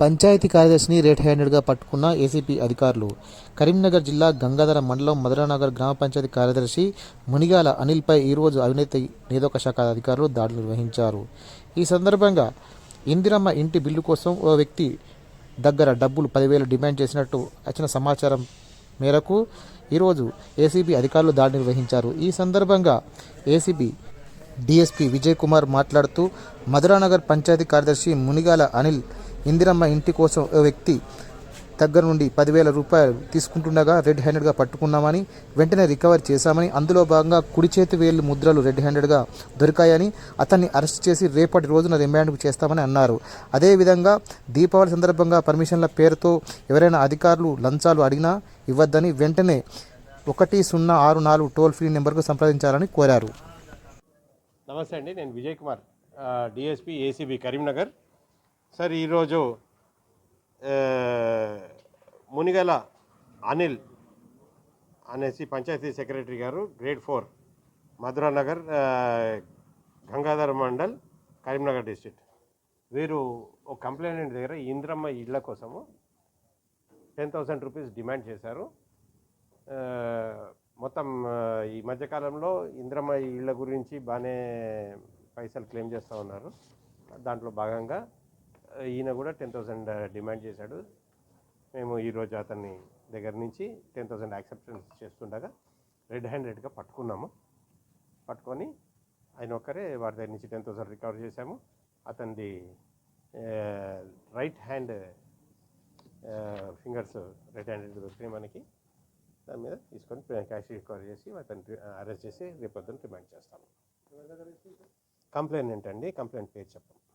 Panchayat కార్యదర్శిని red హ్యాండెడ్గా పట్టుకున్న ACP అధికారులు. కరీంనగర్ జిల్లా గంగాధర మండలం మధురానగర్ గ్రామ పంచాయతీ కార్యదర్శి మునిగాల అనిల్పై ఈరోజు అవినీతి నిరోధక శాఖ అధికారులు దాడులు నిర్వహించారు. ఈ సందర్భంగా ఇందిరమ్మ ఇంటి బిల్లు కోసం ఓ వ్యక్తి దగ్గర డబ్బులు పదివేలు డిమాండ్ చేసినట్టు వచ్చిన సమాచారం మేరకు ఈరోజు ఏసీబీ అధికారులు దాడి నిర్వహించారు. ఈ సందర్భంగా ఏసీబీ డిఎస్పీ విజయ్ కుమార్ మాట్లాడుతూ మధురానగర్ పంచాయతీ కార్యదర్శి మునిగాల అనిల్ ఇందిరమ్మ ఇంటి కోసం ఓ వ్యక్తి దగ్గర నుండి పదివేల రూపాయలు తీసుకుంటుండగా రెడ్ హ్యాండెడ్గా పట్టుకున్నామని వెంటనే రికవర్ చేశామని అందులో భాగంగా కుడి చేతి వేలు ముద్రలు రెడ్ హ్యాండెడ్గా దొరికాయని అతన్ని అరెస్ట్ చేసి రేపటి రోజున రిమాండ్కు చేస్తామని అన్నారు. అదేవిధంగా దీపావళి సందర్భంగా పర్మిషన్ల పేరుతో ఎవరైనా అధికారులు లంచాలు అడిగినా ఇవ్వద్దని వెంటనే ఒకటి సున్నా ఆరు నాలుగు టోల్ ఫ్రీ నెంబర్కు సంప్రదించాలని కోరారు. నమస్తే అండి నేను Vijay Kumar DSP ACB Karimnagar. Sir ఈరోజు మునిగల అనిల్ అనేసి పంచాయతీ సెక్రటరీ గారు grade four Madhuranagar Gangadhara mandal Karimnagar district. వీరు ఒక కంప్లైంట్ దగ్గర ఇంద్రమ్మ ఇళ్ళ కోసము టెన్ థౌసండ్ రూపీస్ డిమాండ్ చేశారు. మొత్తం ఈ మధ్యకాలంలో ఇంద్రమ్మ ఇళ్ళ గురించి బాగానే పైసలు క్లెయిమ్ చేస్తూ ఉన్నారు. దాంట్లో భాగంగా ఈయన కూడా టెన్ థౌసండ్ డిమాండ్ చేశాడు. మేము ఈరోజు అతన్ని దగ్గర నుంచి టెన్ థౌసండ్ యాక్సెప్టెన్స్ చేస్తుండగా రెడ్ హ్యాండెడ్గా పట్టుకున్నాము. పట్టుకొని ఆయన ఒక్కరే వారి దగ్గర నుంచి టెన్ థౌసండ్ రికవర్ చేశాము. అతనిది right hand fingers red handed దొరికినాయి మనకి. దాని మీద తీసుకొని క్యాష్ రికవర్ చేసి అతను అరెస్ట్ చేసి రేపొద్దున రిమాండ్ చేస్తాము. కంప్లైంట్ ఏంటండి? కంప్లైంట్ పేరు చెప్పండి.